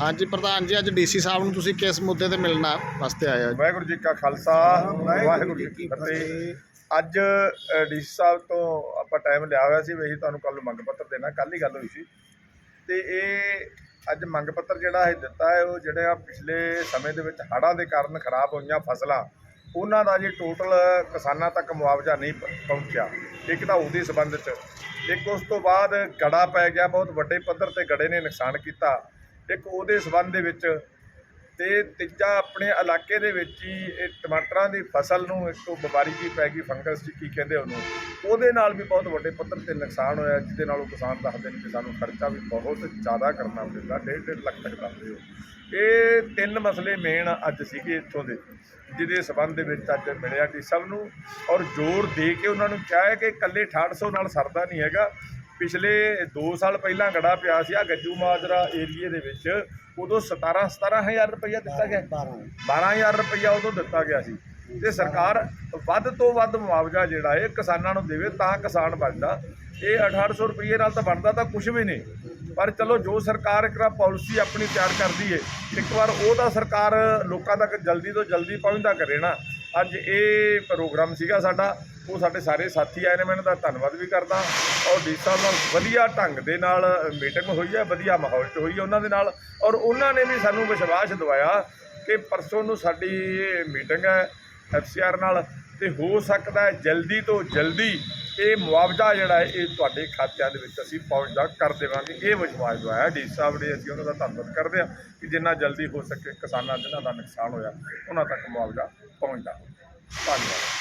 ਹਾਂਜੀ, ਪ੍ਰਧਾਨ ਜੀ, ਅੱਜ ਡੀਸੀ ਸਾਹਿਬ ਨੂੰ ਤੁਸੀਂ ਕਿਸ ਮੁੱਦੇ ਤੇ ਮਿਲਣਾ ਵਾਸਤੇ ਆਏ ਹੋ? ਵਾਹਿਗੁਰੂ ਜੀ ਕਾ ਖਾਲਸਾ, ਵਾਹਿਗੁਰੂ ਜੀ ਕੀ ਫਤਿਹ। ਅੱਜ ਡੀਸੀ ਸਾਹਿਬ ਤੋਂ ਆਪਾਂ ਟਾਈਮ ਲਿਆ ਹੋਇਆ ਸੀ, ਵੀ ਅਸੀਂ ਤੁਹਾਨੂੰ ਕੱਲ ਮੰਗ ਪੱਤਰ ਦੇਣਾ। ਕੱਲ ਹੀ ਗੱਲ ਹੋਈ ਸੀ। ਤੇ ਇਹ ਅੱਜ ਮੰਗ ਪੱਤਰ ਜਿਹੜਾ ਇਹ ਦਿੱਤਾ ਹੈ, ਉਹ ਜਿਹੜੇ ਆ ਪਿਛਲੇ ਸਮੇਂ ਦੇ ਵਿੱਚ ਹੜ੍ਹਾਂ ਦੇ ਕਾਰਨ ਖਰਾਬ ਹੋਈਆਂ ਫਸਲਾਂ ਉਹਨਾਂ ਦਾ ਜੇ ਟੋਟਲ ਕਿਸਾਨਾਂ ਤੱਕ ਮੁਆਵਜ਼ਾ ਨਹੀਂ ਪਹੁੰਚਿਆ, ਇੱਕ ਤਾਂ ਉਹਦੇ ਸੰਬੰਧ 'ਚ, ਇੱਕ ਉਸ ਤੋਂ ਬਾਅਦ ਗੜਾ ਪੈ ਗਿਆ, ਬਹੁਤ ਵੱਡੇ ਪੱਧਰ ਤੇ ਗੜੇ ਨੇ ਨੁਕਸਾਨ ਕੀਤਾ, ਇੱਕ ਉਹਦੇ ਸੰਬੰਧ ਦੇ ਵਿੱਚ ਤੇ ਤੀਜਾ ਆਪਣੇ ਇਲਾਕੇ ਦੇ ਵਿੱਚ ਹੀ ਇਹ ਟਮਾਟਰਾਂ ਦੀ ਫਸਲ ਨੂੰ ਇੱਕ ਤੋਂ ਬਿਮਾਰੀ ਜੀ ਪੈ ਗਈ, ਫੰਗਸ ਜੀ ਕੀ ਕਹਿੰਦੇ ਉਹਨੂੰ। ਉਹਦੇ ਨਾਲ ਵੀ ਬਹੁਤ ਵੱਡੇ ਪੱਧਰ ਤੇ ਨੁਕਸਾਨ ਹੋਇਆ, ਜਿਹਦੇ ਨਾਲ ਉਹ ਕਿਸਾਨ ਦੱਸਦੇ ਨੇ ਕਿ ਸਾਨੂੰ ਖਰਚਾ ਵੀ ਬਹੁਤ ਜ਼ਿਆਦਾ ਕਰਨਾ ਪੈਂਦਾ, ਡੇਢ ਡੇਢ ਲੱਖ ਤੱਕ ਦੱਸਦੇ ਹੋ। ਇਹ ਤਿੰਨ ਮਸਲੇ ਮੇਨ ਅੱਜ ਸੀਗੇ ਇੱਥੋਂ ਦੇ, ਜਿਹਦੇ ਸਬੰਧ ਦੇ ਵਿੱਚ ਅੱਜ ਮਿਲਿਆ ਕਿ ਸਭ ਨੂੰ। ਔਰ ਜ਼ੋਰ ਦੇ ਕੇ ਉਹਨਾਂ ਨੂੰ ਕਿਹਾ ਹੈ ਕਿ ਇਕੱਲੇ 6800 ਨਾਲ ਸਰਦਾ ਨਹੀਂ ਹੈਗਾ। ਪਿਛਲੇ 2 ਸਾਲ ਪਹਿਲਾਂ ਗੜਾ ਪਿਆ ਸੀ ਆ ਗੱਜੂ ਮਾਜਰਾ ਏਰੀਏ ਦੇ ਵਿੱਚ। ਉਦੋਂ 17 17000 ਰੁਪਇਆ ਦਿੱਤਾ ਗਿਆ। 12000 ਰੁਪਇਆ ਉਦੋਂ ਦਿੱਤਾ ਗਿਆ ਸੀ। ਤੇ ਸਰਕਾਰ ਵੱਧ ਤੋਂ ਵੱਧ ਮੁਆਵਜ਼ਾ ਜਿਹੜਾ ਹੈ ਕਿਸਾਨਾਂ ਨੂੰ ਦੇਵੇ ਤਾਂ ਕਿਸਾਨ ਬਚਦਾ ਇਹ 1800 ਰੁਪਏ ਨਾਲ ਤਾਂ ਬਣਦਾ ਤਾਂ ਕੁਝ ਵੀ ਨਹੀਂ। ਪਰ ਚਲੋ ਜੋ ਸਰਕਾਰ ਇੱਕ ਪਾਲਿਸੀ ਆਪਣੀ ਤਿਆਰ ਕਰਦੀ ਏ ਇੱਕ ਵਾਰ ਉਹਦਾ ਸਰਕਾਰ ਲੋਕਾਂ ਤੱਕ ਜਲਦੀ ਤੋਂ ਜਲਦੀ ਪਹੁੰਚਦਾ ਕਰੇ ਨਾ। ਅੱਜ ਇਹ ਪ੍ਰੋਗਰਾਮ ਸੀਗਾ ਸਾਡਾ ਉਹ ਸਾਡੇ ਸਾਰੇ ਸਾਥੀ ਆਏ ਨੇ, ਮੈਂ ਇਹਨਾਂ ਦਾ ਧੰਨਵਾਦ ਵੀ ਕਰਦਾ। ਔਰ ਡੀ ਸਾਹਿਬ ਨਾਲ ਵਧੀਆ ਢੰਗ ਦੇ ਨਾਲ ਮੀਟਿੰਗ ਹੋਈ ਹੈ, ਵਧੀਆ ਮਾਹੌਲ 'ਚ ਹੋਈ ਹੈ ਉਹਨਾਂ ਦੇ ਨਾਲ। ਔਰ ਉਹਨਾਂ ਨੇ ਵੀ ਸਾਨੂੰ ਵਿਸ਼ਵਾਸ ਦਿਵਾਇਆ ਕਿ ਪਰਸੋਂ ਨੂੰ ਸਾਡੀ ਮੀਟਿੰਗ ਹੈ ਐਫਸੀਆਰ ਨਾਲ ਤੇ ਹੋ ਸਕਦਾ ਹੈ ਜਲਦੀ ਤੋਂ ਜਲਦੀ ਇਹ ਮੁਆਵਜ਼ਾ ਜਿਹੜਾ ਹੈ, ਇਹ ਤੁਹਾਡੇ ਖਾਤਿਆਂ ਦੇ ਵਿੱਚ ਅਸੀਂ ਪਹੁੰਚਦਾ ਕਰ ਦੇਵਾਂਗੇ। ਇਹ ਵਿਸ਼ਵਾਸ ਦਵਾਇਆ ਡੀ ਸਾਹਿਬ ਨੇ, ਅਸੀਂ ਉਹਨਾਂ ਦਾ ਧੰਨਵਾਦ ਕਰਦੇ ਹਾਂ ਕਿ ਜਿੰਨਾ ਜਲਦੀ ਹੋ ਸਕੇ ਕਿਸਾਨਾਂ ਜਿਨ੍ਹਾਂ ਦਾ ਨੁਕਸਾਨ ਹੋਇਆ, ਉਹਨਾਂ ਤੱਕ ਮੁਆਵਜ਼ਾ ਪਹੁੰਚਦਾ ਧੰਨਵਾਦ।